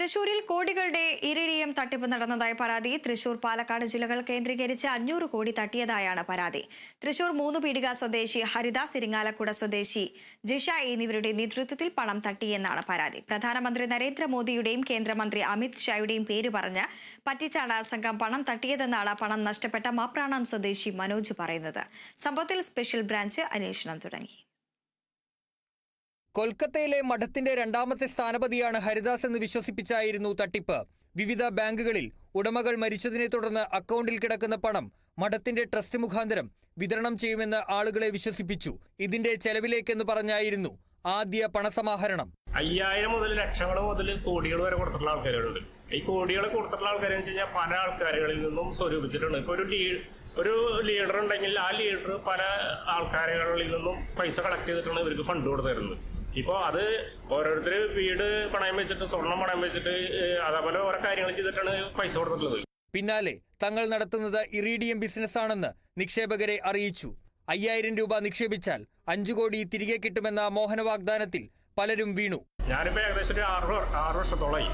തൃശൂരിൽ കോടികളുടെ ഇറിഡിയം തട്ടിപ്പ് നടന്നതായ പരാതി. തൃശൂർ പാലക്കാട് ജില്ലകൾ കേന്ദ്രീകരിച്ച് അഞ്ഞൂറ് കോടി തട്ടിയതായാണ് പരാതി. തൃശൂർ മൂന്ന് പീടിക സ്വദേശി ഹരിദാസ് ഇരിങ്ങാലക്കുട സ്വദേശി ജിഷ എന്നിവരുടെ നേതൃത്വത്തിൽ പണം തട്ടിയെന്നാണ് പരാതി. പ്രധാനമന്ത്രി നരേന്ദ്രമോദിയുടെയും കേന്ദ്രമന്ത്രി അമിത് ഷായുടെയും പേര് പറഞ്ഞ് പറ്റിച്ചാണ് സംഘം പണം തട്ടിയതെന്നാണ് പണം നഷ്ടപ്പെട്ട മാപ്രാണം സ്വദേശി മനോജ് പറയുന്നത്. സംഭവത്തിൽ സ്പെഷ്യൽ ബ്രാഞ്ച് അന്വേഷണം തുടങ്ങി. കൊൽക്കത്തയിലെ മഠത്തിന്റെ രണ്ടാമത്തെ സ്ഥാനപതിയാണ് ഹരിദാസ് എന്ന് വിശ്വസിപ്പിച്ചായിരുന്നു തട്ടിപ്പ്. വിവിധ ബാങ്കുകളിൽ ഉടമകൾ മരിച്ചതിനെ തുടർന്ന് അക്കൗണ്ടിൽ കിടക്കുന്ന പണം മഠത്തിന്റെ ട്രസ്റ്റ് മുഖാന്തരം വിതരണം ചെയ്യുമെന്ന് ആളുകളെ വിശ്വസിപ്പിച്ചു. ഇതിന്റെ ചെലവിലേക്കെന്ന് പറഞ്ഞായിരുന്നു ആദ്യ പണസമാഹരണം. അയ്യായിരം മുതൽ ലക്ഷങ്ങൾ മുതൽ കോടികൾ വരെ കൊടുത്തിട്ടുള്ള ആൾക്കാരുണ്ട്. ഈ കോടികൾ കൊടുത്തിട്ടുള്ള ആൾക്കാരെന്ന് വെച്ച് കഴിഞ്ഞാൽ പല ആൾക്കാരുകളിൽ നിന്നും സ്വരൂപിച്ചിട്ടുണ്ട്. ഇപ്പൊ ഒരു ലീ ഒരു ലീഡർ ഉണ്ടെങ്കിൽ ആ ലീഡർ പല ആൾക്കാരുകളിൽ നിന്നും പൈസ കളക്ട് ചെയ്തിട്ടാണ് ഇവർക്ക് ഫണ്ട് കൊടുത്തിരുന്നത്. ഇപ്പോൾ അത് ഓരോരുത്തർ വീട് പണയം വെച്ചിട്ട് സ്വർണം പണയം വെച്ചിട്ട് അതേപോലെ ഓരോ കാര്യങ്ങൾ ചെയ്തിട്ടാണ് പൈസ കൊടുത്തിട്ടുള്ളത്. പിന്നാലെ തങ്ങൾ നടത്തുന്നത് ഇറീഡിയം ബിസിനസ് ആണെന്ന് നിക്ഷേപകരെ അറിയിച്ചു. അയ്യായിരം രൂപ നിക്ഷേപിച്ചാൽ അഞ്ചു കോടി തിരികെ കിട്ടുമെന്ന മോഹന വാഗ്ദാനത്തിൽ പലരും വീണു. ഞാനിപ്പോൾ ഏകദേശം ഒരു ആറ് ആറ് വർഷത്തോളമായി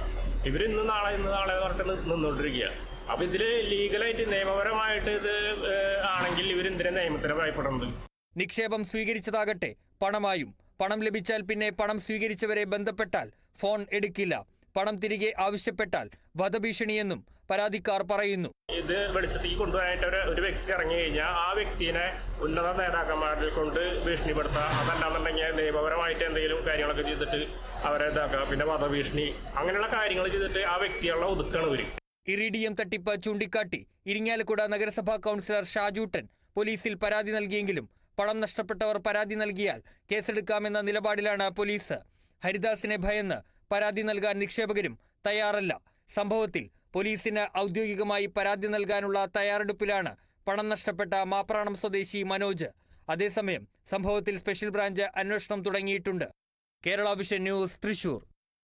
ഇവർ ഇന്ന് നാളെ ഇന്ന് നാളെ പറഞ്ഞിട്ട് നിന്നുകൊണ്ടിരിക്കുക അപ്പൊ ഇതിൽ ലീഗലായിട്ട് നിയമപരമായിട്ട് ഇത് ആണെങ്കിൽ ഇവർ എന്തിനാ നിയമത്തിന് ഭയപ്പെടുന്നത്? നിക്ഷേപം സ്വീകരിച്ചതാകട്ടെ പണമായും പണം ലഭിച്ചാൽ പിന്നെ പണം സ്വീകരിച്ചവരെ ബന്ധപ്പെട്ടാൽ ഫോൺ എടുക്കില്ല. പണം തിരികെ ആവശ്യപ്പെട്ടാൽ വധഭീഷണിയെന്നും പരാതിക്കാർ പറയുന്നു. ഇത് വെളിച്ചത്തിൽ കൊണ്ടുപോയിട്ട് ഒരു ഒരു വ്യക്തി ഇറങ്ങി കഴിഞ്ഞാൽ ആ വ്യക്തിനെ ഉന്നത നേതാക്കന്മാരിൽ കൊണ്ട് ഭീഷണിപ്പെടുത്തുക അതല്ലാന്നുണ്ടെങ്കിൽ നിയമപരമായിട്ട് എന്തെങ്കിലും കാര്യങ്ങളൊക്കെ ചെയ്തിട്ട് അവരെ ഇതാക്കുക പിന്നെ വധഭീഷണി അങ്ങനെയുള്ള കാര്യങ്ങൾ ചെയ്തിട്ട് ആ വ്യക്തികളെ ഒതുക്കണം ഇവർ ഇറിഡിയം തട്ടിപ്പ് ചൂണ്ടിക്കാട്ടി. ഇരിങ്ങാലക്കുട നഗരസഭാ കൗൺസിലർ ഷാജൂട്ടൻ പോലീസിൽ പരാതി നൽകിയെങ്കിലും പണം നഷ്ടപ്പെട്ടവർ പരാതി നൽകിയാൽ കേസെടുക്കാമെന്ന നിലപാടിലാണ് പോലീസ്. ഹരിദാസിനെ ഭയന്ന് പരാതി നൽകാൻ നിക്ഷേപകരും തയ്യാറല്ല. സംഭവത്തിൽ പോലീസിന് ഔദ്യോഗികമായി പരാതി നൽകാനുള്ള തയ്യാറെടുപ്പിലാണ് പണം നഷ്ടപ്പെട്ട മാപ്രാണം സ്വദേശി മനോജ്. അതേസമയം സംഭവത്തിൽ സ്പെഷ്യൽ ബ്രാഞ്ച് അന്വേഷണം തുടങ്ങിയിട്ടുണ്ട്. Kerala vision news Thrissur.